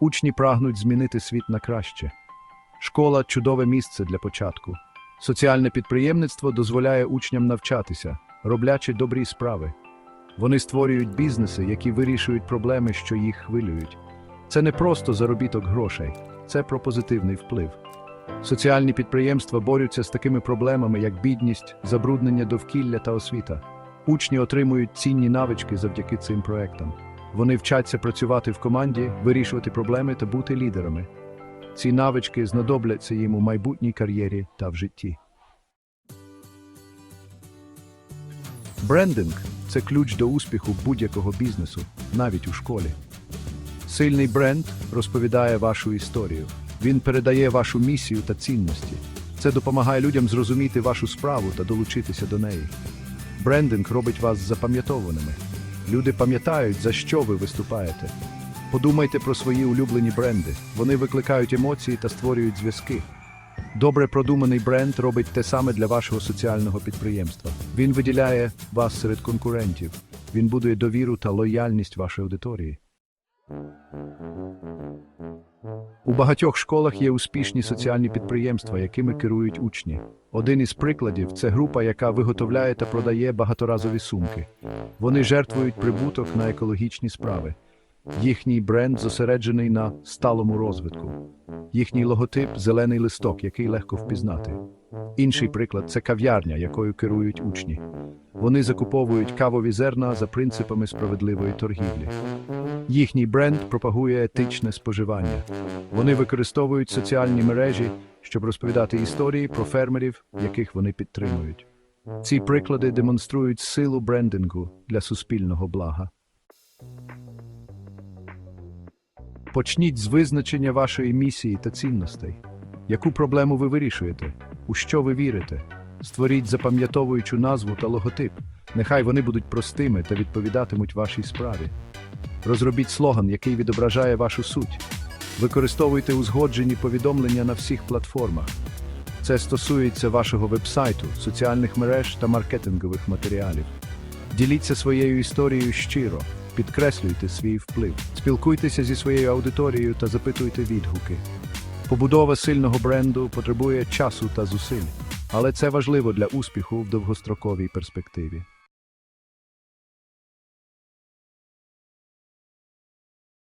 Учні прагнуть змінити світ на краще. Школа чудове місце для початку. Соціальне підприємництво дозволяє учням навчатися, роблячи добрі справи. Вони створюють бізнеси, які вирішують проблеми, що їх хвилюють. Це не просто заробіток грошей, це про позитивний вплив. Соціальні підприємства борються з такими проблемами, як бідність, забруднення довкілля та освіта. Учні отримують цінні навички завдяки цим проектам. Вони вчаться працювати в команді, вирішувати проблеми та бути лідерами. Ці навички знадобляться їм у майбутній кар'єрі та в житті. Брендинг це ключ до успіху будь-якого бізнесу, навіть у школі. Сильний бренд розповідає вашу історію. Він передає вашу місію та цінності. Це допомагає людям зрозуміти вашу справу та долучитися до неї. Брендинг робить вас запам'ятованими. Люди пам'ятають, за що ви виступаєте. Подумайте про свої улюблені бренди. Вони викликають емоції та створюють зв'язки. Добре продуманий бренд робить те саме для вашого соціального підприємства. Він виділяє вас серед конкурентів. Він будує довіру та лояльність вашої аудиторії. У багатьох школах є успішні соціальні підприємства, якими керують учні. Один із прикладів це група, яка виготовляє та продає багаторазові сумки. Вони жертвують прибуток на екологічні справи. Їхній бренд зосереджений на сталому розвитку. Їхній логотип зелений листок, який легко впізнати. Інший приклад це кав'ярня, якою керують учні. Вони закуповують кавові зерна за принципами справедливої торгівлі. Їхній бренд пропагує етичне споживання. Вони використовують соціальні мережі, щоб розповідати історії про фермерів, яких вони підтримують. Ці приклади демонструють силу брендингу для суспільного блага. Почніть з визначення вашої місії та цінностей. Яку проблему ви вирішуєте? У що ви вірите? Створіть запам'ятовуючу назву та логотип. Нехай вони будуть простими та відповідатимуть вашій справі. Розробіть слоган, який відображає вашу суть. Використовуйте узгоджені повідомлення на всіх платформах. Це стосується вашого вебсайту, соціальних мереж та маркетингових матеріалів. Діліться своєю історією щиро, підкреслюйте свій вплив, спілкуйтеся зі своєю аудиторією та запитуйте відгуки. Побудова сильного бренду потребує часу та зусиль, але це важливо для успіху в довгостроковій перспективі.